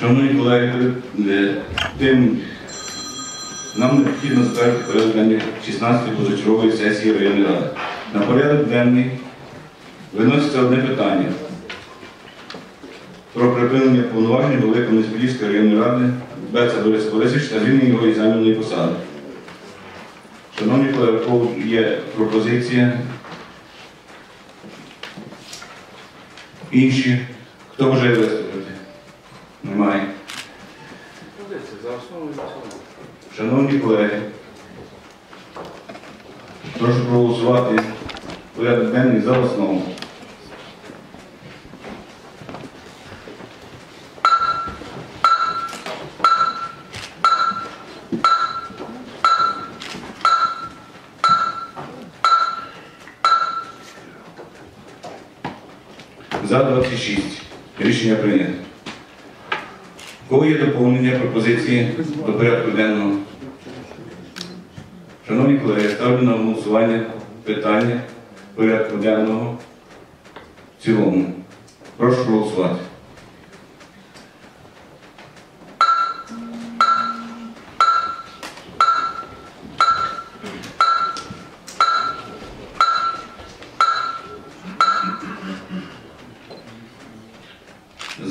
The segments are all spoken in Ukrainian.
Шановні колеги, е, тим нам необхідно затвердити порядок 16-ї позачергової сесії районної ради. На порядок денний виноситься одне питання про припинення повноважень голови Комісполівської районної ради Беца Борис Борисович та звільнення його із заміної посади. Шановні колеги, є пропозиція Інші. Хто бажає виступити? Немає. Шановні колеги, прошу проголосувати порядок денний за основу. За 26. Рішення прийнято. Кого є доповнення пропозиції до порядку денного? Шановні колеги, ставлю на голосування питання порядку денного в цілому. Прошу голосувати.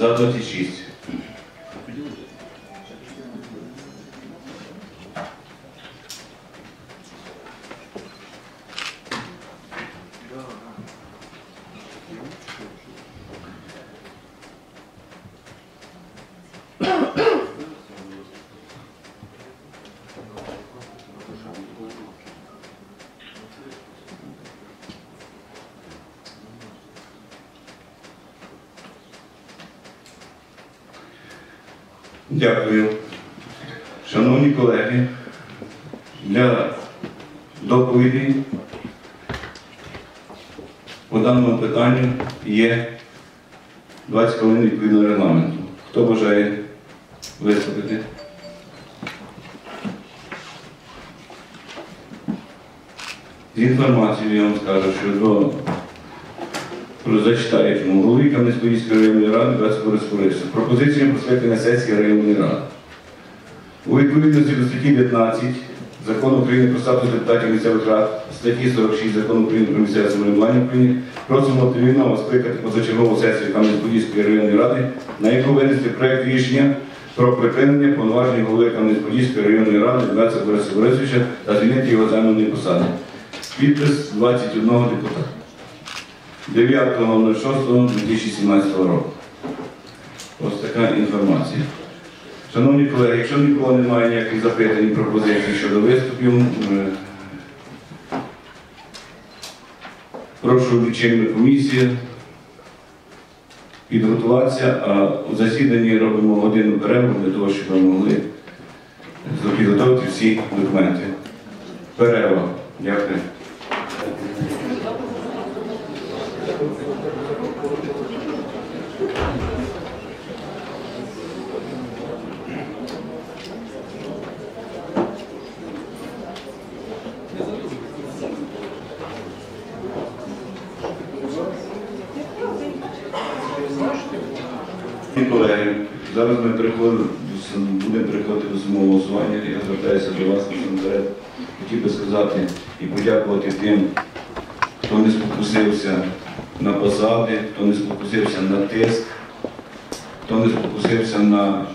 За 26. Дякую. Шановні колеги, для доповіді по даному питанню є 20 хвилин відповідно регламенту. Хто бажає виступити? З інформацією я вам скажу, що до про зачитаючому голові Кам'янець-Подільської районної ради 20 розпорився. Пропозиція про скликання сесії районної ради. У відповідності до статті 19 Закону України про статус депутатів місцевих рад, статті 46 Закону України про місцеве самоврядування України, просимо терміново скликати позачергову сесію Кам'янець-Подільської районної ради, на яку винести проект рішення про припинення повноважень голови Кам'янець-Подільської районної ради 20 Бориса Борисовича та звільнити його займаної посади. Підпис 21 депутата. 9.06.2017 року. Ось така інформація. Шановні колеги, якщо нікого немає ніяких запитань і пропозицій щодо виступів, е, прошу лічильну комісію підготуватися, а у засіданні робимо годину перерву для того, щоб ми могли підготувати всі документи. Перерва. Дякую. Шановні колеги, зараз ми переходимо, будемо переходити до самого голосування. Я звертаюся до вас насамперед. Хотів би сказати і подякувати тим, хто не спокусився на посади, хто не спокусився на тиск, хто не спокусився на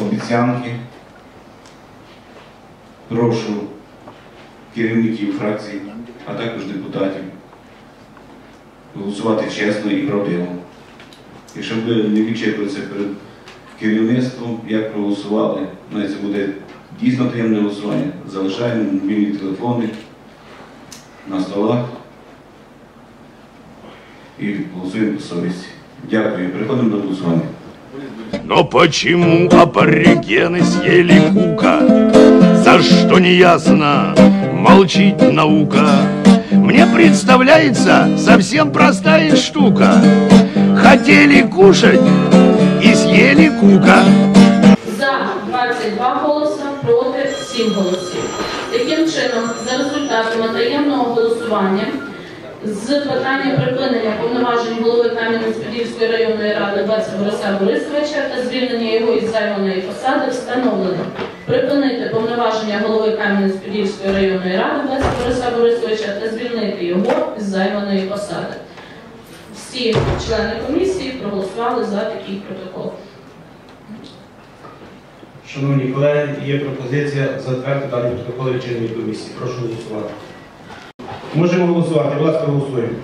обіцянки. Прошу керівників фракцій, а також депутатів голосувати чесно і правдиво. Якщо ви не відчепилися перед керівництвом, як проголосували, навіть це буде дійсно таємне голосування. Залишаємо мобільні телефони на столах і голосуємо по совісті. Дякую. Переходимо до голосування. Но почему аборигены съели кука? За что не ясно, молчит наука. Мне представляется совсем простая штука. Хотели кушать и съели кука. Результатами таємного голосування з питання припинення повноважень голови Кам'янець-Подільської районної ради Бориса Борисовича та звільнення його із займаної посади встановлено. Припинити повноваження голови Кам'янець-Подільської районної ради Бориса Борисовича та звільнити його із займаної посади. Всі члени комісії проголосували за такий протокол. Шановні колеги, є пропозиція затвердити дані протоколи вечірньої комісії. Прошу голосувати. Можемо голосувати, будь ласка, голосуємо.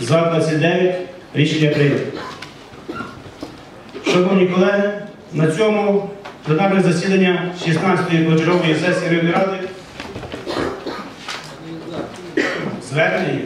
За 29 рішення прийнято. Шановні колеги, на цьому пленарне засідання 16-ї позачергової сесії Ради. Звернення